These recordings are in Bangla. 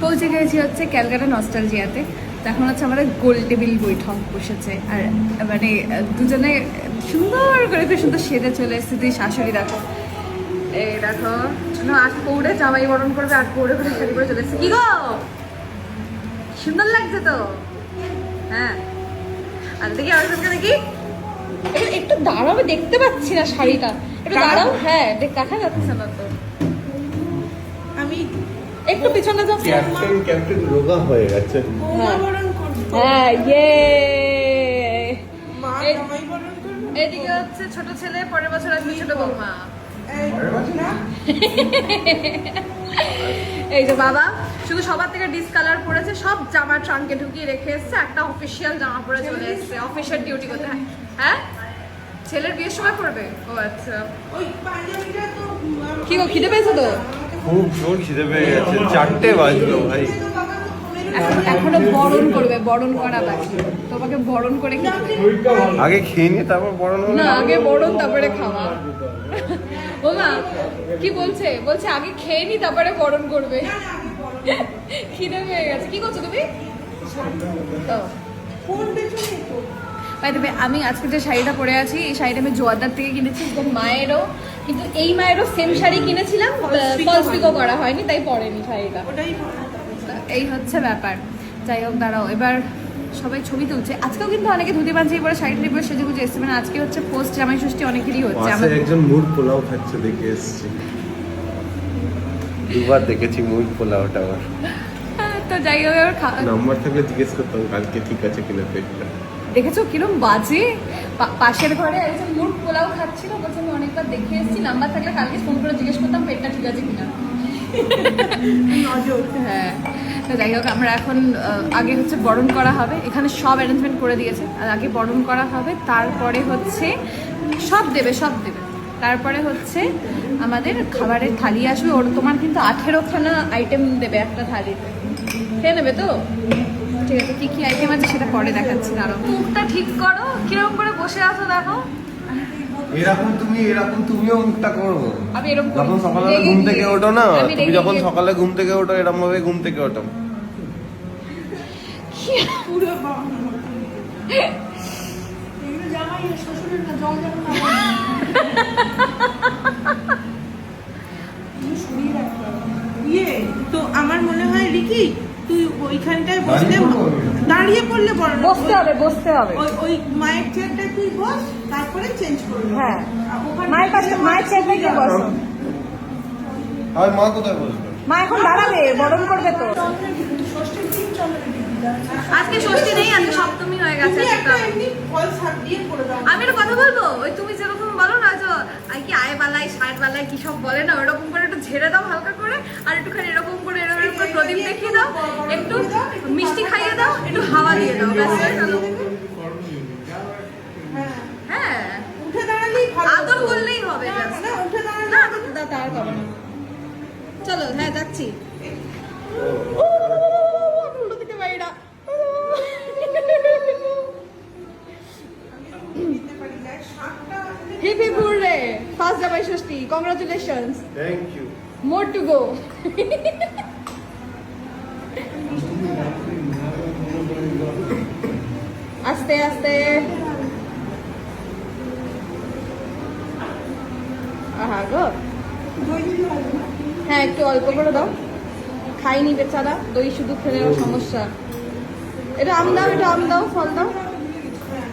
পৌঁছে গেছি হচ্ছে ক্যালকাটা নস্টালজিয়াতে। তো এখন হচ্ছে আমাদের গোল টেবিল বৈঠক বসেছে। আর মানে দুজনে সুন্দর করে খুব সুন্দর সেজে চলে এসেছে। তুই শাশুড়ি দেখো। এই দেখো শোনো আট পৌড়ে জামাই বরণ করবে আট পৌড়ে করে শাড়ি পরে চলে এসেছে। কি গো? সুন্দর লাগছে তো? হ্যাঁ। আর দেখি আর একজনকে দেখি। একটু- আমি দেখতে পাচ্ছি না শাড়িটা। একটু দাঁড়াও হ্যাঁ দেখ যাচ্ছে না তো। একটু পিছনে যাও। ক্যাপ্টেন ক্যাপ্টেন রোগা হয়ে গেছে। হ্যাঁ ইয়ে। এদিকে হচ্ছে ছোট ছেলে পরের বছর আসবে ছোট বৌমা। এই, যে বাবা শুধু সবার থেকে ডিসকালার পড়েছে সব জামা ট্রাঙ্কে ঢুকিয়ে রেখে এসছে একটা অফিসিয়াল জামা পরে চলে এসছে অফিসিয়াল ডিউটি করতে হ্যাঁ? ছেলের বিয়ের সময় পড়বে? ও আচ্ছা। ওই পাঞ্জাবিটা তো কি গো খিদে পেয়েছ তো? খুব জোর খিদে পেয়ে গেছে। চারটে বাজলো ভাই। এখন বরণ করবে বরণ করা বাকি। তোমাকে বরণ করে আগে খেয়ে নিয়ে তারপর না আগে বরণ তারপরে খাওয়া। ও মা কি বলছে? বলছে আগে খেয়ে নি তারপরে বরণ করবে। খিদে পেয়ে গেছে। কি করছ তুমি? ফোন পেছনে তো? বাই দেবে আমি আজকে যে শাড়িটা পরে আছি এই শাড়িটা আমি জোয়াদার থেকে কিনেছি মায়েরও কিন্তু এই মায়েরও সেম শাড়ি কিনেছিলাম False pico ফলস পিকো করা হয়নি তাই পরেনি শাড়িটা। এই হচ্ছে ব্যাপার। যাই হোক দাঁড়াও এবার সবাই ছবি তুলছে। আজকেও কিন্তু অনেকে ধুতি পাঞ্জাবি পরে শাড়ি টাড়ি পরে সেজে গুজে এসছে। মানে আজকে হচ্ছে পোস্ট জামাই ষষ্ঠী অনেকেরই হচ্ছে আমার একজন মুড পোলাও খাচ্ছে দেখে এসছি। দুবার দেখেছি মুড পোলাওটা আমার তো যাই হোক এবার নাম্বার থাকলে জিজ্ঞেস করতাম কালকে ঠিক আছে কিনা পেটটা। দেখেছ কিরম বাজে? পাশের ঘরে একজন মুড পোলাও খাচ্ছিল বলছে আমি অনেকবার দেখে এসেছি নাম্বার থাকলে কালকে ফোন করে জিজ্ঞেস করতাম পেটটা ঠিক আছে কিনা। নজর। হ্যাঁ তো যাই হোক আমরা এখন আগে হচ্ছে বরণ করা হবে। এখানে সব অ্যারেঞ্জমেন্ট করে দিয়েছে। আর আগে বরণ করা হবে তারপরে হচ্ছে সব দেবে সব দেবে। তারপরে হচ্ছে আমাদের খাবারের থালি আসবে। ওর তোমার কিন্তু আঠেরোখানা আইটেম দেবে একটা থালিতে। খেয়ে নেবে তো? ঠিক আছে কি কি আইটেম আছে সেটা পরে দেখাচ্ছি আরও মুখটা ঠিক করো কীরকম করে বসে আছো দেখো। এরকম তুমি এরকম তুমিও মুখটা করো। আমি এরকম যখন সকালে ঘুম থেকে ওঠো না তুমি যখন সকালে ঘুম থেকে ওঠো এরকম ভাবে ঘুম থেকে ওঠো। পুরো তো আমার মনে হয় রিকি তুই ওইখানটায় বসলে দাঁড়িয়ে পড়লে বড় বসতে হবে বসতে হবে। ওই ওই মায়ের চেয়ারটায় তুই বস তারপরে চেঞ্জ করবি হ্যাঁ। মায়ের পাশে মায়ের চেয়ারটায় গিয়ে বসো। আর মা কোথায় বসবে? মা এখন দাঁড়াবে বরণ করবে তো। আজকে ষষ্ঠী নেই আজকে সপ্তমী হয়ে গেছে আমি একটা কথা বলব? ওই তুমি যেরকম বলো না যে আই কি আয় বালাই ষাট বালাই কি সব বলে না ওরকম করে একটু ঝেড়ে দাও হালকা করে আর একটুখানি এরকম করে প্রদীপ দেখিয়ে দাও একটু মিষ্টি খাইয়ে দাও একটু হাওয়া দিয়ে দাও ব্যাস হ্যাঁ উঠে দাঁড়ালেই আদর করলেই হবে উঠে দাঁড়ালে তার চলো হ্যাঁ যাচ্ছি। আমি উল্টো দিকে বাইরা দিতে পারি না শাকটা heap hip hooray first Jamai Shashthi congratulations thank you more to go আস্তে আস্তে। আহা গো। হ্যাঁ একটু অল্প করে দাও। খাইনি বেচারা দই শুধু খেলেও সমস্যা। এটা আম দাও এটা আম দাও ফল দাও।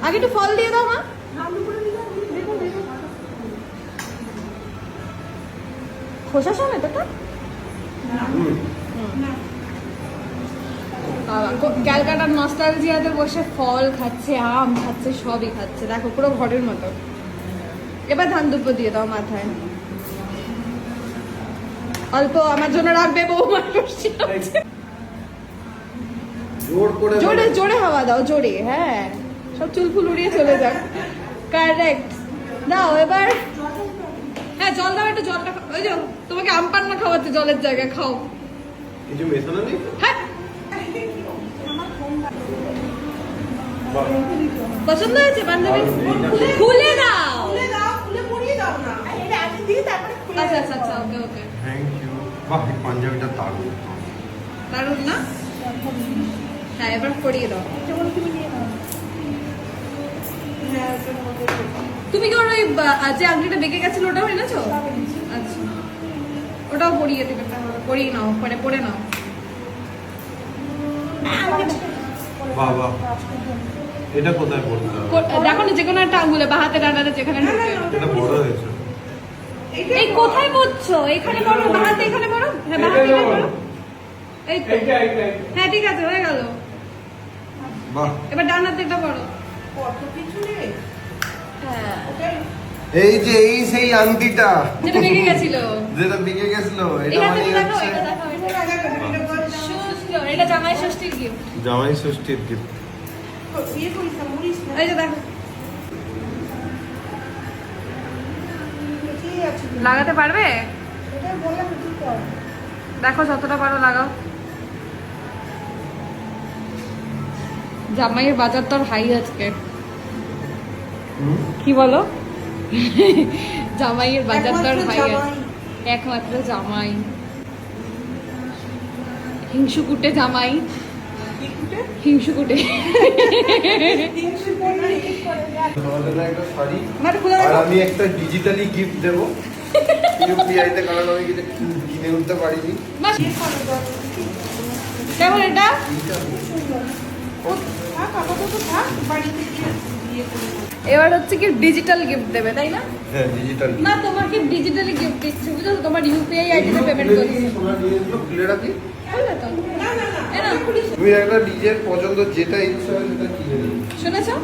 আগে একটু ফল দিয়ে দাও মা। খোসা সমেত এটা ক্যালকাটার নস্টালজিয়াতে বসে ফল খাচ্ছে আম খাচ্ছে সবই খাচ্ছে। দেখো পুরো ঘরের মতো। এবার ধান দুব্ব দিয়ে দাও মাথায়। অল্প আমার জন্য রাখবে বৌমা বসে আছে। জোর জোরে হাওয়া দাও জোরে হ্যাঁ। সব চুল ফুল উড়িয়ে চলে যাক। কারেক্ট দাও এবার। হ্যাঁ জল দাও একটু জলটা ওই যে তোমাকে আম পান্না খাওয়াচ্ছে জলের জায়গায় খাও। কিছু মেশানো নেই হ্যাঁ। পছন্দ হয়েছে পাঞ্জাবি খুলে- দাও। খুলে দাও খুলে পরিয়ে দাও না। এটা আগে দিয়ে তারপরে খুলে আচ্ছা আচ্ছা আচ্ছা ওকে ওকে। থ্যাংক ইউ বাহ পাঞ্জাবিটা দারুণ দারুণ না? হ্যাঁ এবার পরিয়ে দাও। হ্যাঁ। তুমি কি ওর ওই যে আংটিটা বেঁকে গেছিল ওটাও এনেছো? আচ্ছা। ওটাও পরিয়ে দেবে পরিয়ে নাও পরে পরে নাও। বাবা এটা কোথায় পড়তে হবে? দেখো না যে কোনো একটা আঙ্গুলে বা হাতে ডানাতে যেখানে ঢুকে এটা বড় হয়েছে। এই কোথায় পড়ছো? এখানে পড়ো বা হাতে এখানে পড়ো? হ্যাঁ বা হাতে পড়ো। এই তো। হ্যাঁ ঠিক আছে হয়ে গেল। বাহ। এবার ডান হাতে একটা পড়ো। কত কিছু রে? হ্যাঁ। এই যে এই সেই আংটিটা। যেটা বেঁকে গেছিল। যেটা বিকে গেছিল এটা মানে দেখো এটা দেখো। এটা এটা এটা জামাই ষষ্ঠীর গিফট জামাই ষষ্ঠীর গিফট ইয়ে। এই যে দেখো। লাগাতে পারবে। দেখো যতটা পারো লাগাও। জামাইয়ের বাজার তো হাই আজকে। কি বলো? জামাইয়ের বাজার দর হাই আছে। একমাত্র জামাই। হিংসুকুটে জামাই? হিংসুকুটে? আর আমি একটা ডিজিটালি গিফট দেবো। ইউপিআই তে কারণ আমি কিনে উঠতে পারিনি। কেমন এটা? এবার হচ্ছে কি ডিজিটাল গিফট দেবে তাই না? হ্যাঁ ডিজিটাল না তোমাকে ডিজিটালি গিফট দিচ্ছে বুঝছ? তো? তোমার ইউপিআই আইডিতে পেমেন্ট করছে। সোনার জিনিসগুলো খুলে রাখি। না, না, না। তুমি একটা নিজের পছন্দ যেটা ইচ্ছা সেটা কিনে নিও। শুনেছো?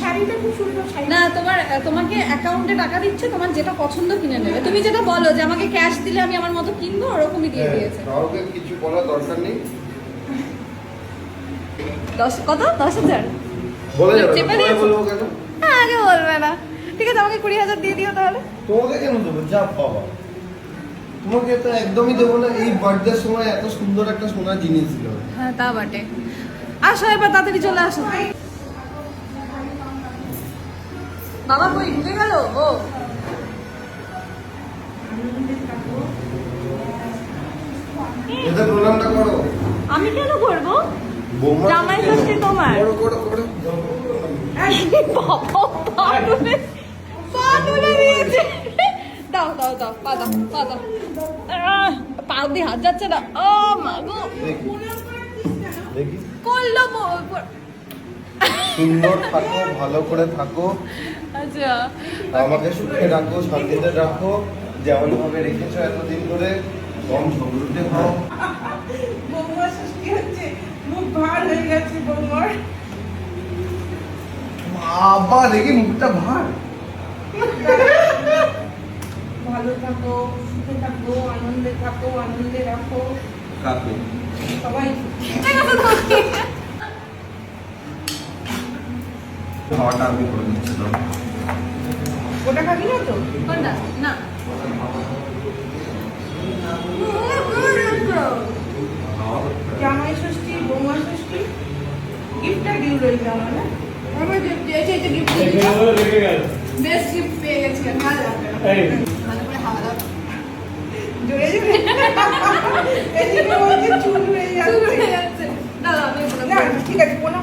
শাড়িটা খুব সুন্দর শাড়ি। না তোমার তোমাকে অ্যাকাউন্টে টাকা দিচ্ছে তোমার যেটা পছন্দ কিনে নেবে। তুমি যেটা বলো যে আমাকে ক্যাশ দিলে আমি আমার মতো কিনবো ওরকমই দিয়ে হ্যাঁ, দিয়েছে। কাউকে কিছু বলার দরকার নেই। দশ কত? দশ হাজার? বলে যাবে চেপে না, বলব কেন? হ্যাঁ আগে বলবে না। ঠিক আছে আমাকে কুড়ি হাজার দিয়ে দিও তাহলে। তোমাকে কেন দেবো? যা বাবা তোমাকে তো একদমই দেবো না এই বার্থডের সময় এত সুন্দর একটা সোনার জিনিস দিল। হ্যাঁ তা বটে। আসো এবার তাড়াতাড়ি চলে আসো। বাবা কই? ঢুকে গেল? ও। এদের প্রণামটা করো আমি কেন করব বৌমা জামাই ষষ্ঠী তোমার। করো করো করো বাবা তুলে পা তুলে দিয়েছে। দাও দাও দাও পা দাও পা দাও। আহ, পা দিয়ে হাত যাচ্ছে না। ও মা গো। দেখি। দেখি করল বো- বো- সুন্দর থাকো ভালো করে থাকো। আচ্ছা। আমাকে সুখে রাখো শান্তিতে রাখো। যেমন ভাবে রেখেছো এতদিন ধরে কম সমৃদ্ধি হও ষষ্ঠী হচ্ছে। মুখ ভার হয়ে গেছে বৌমার বাবা দেখি মুখটা ভার। ভালো থাকো সুখে থাকো আনন্দে থাকো আনন্দে রাখো। কাকু? সবাই খাওয়াটা আমি করে দিচ্ছি ওটা খাবি না তো? কোনটা? না। জামাই ষষ্ঠী বৌমা ষষ্ঠী গিফটটা ডিউ রইল আমার। না আমার যে যে যে গিফট বেস্ট গিফট পেয়ে গেছি ভালো ভালো করে হাওয়া দাও জোরে জোরে এদিকে বলছে চুল হয়ে যাচ্ছে। যাচ্ছে দাদা আমি না ঠিক আছে কোনো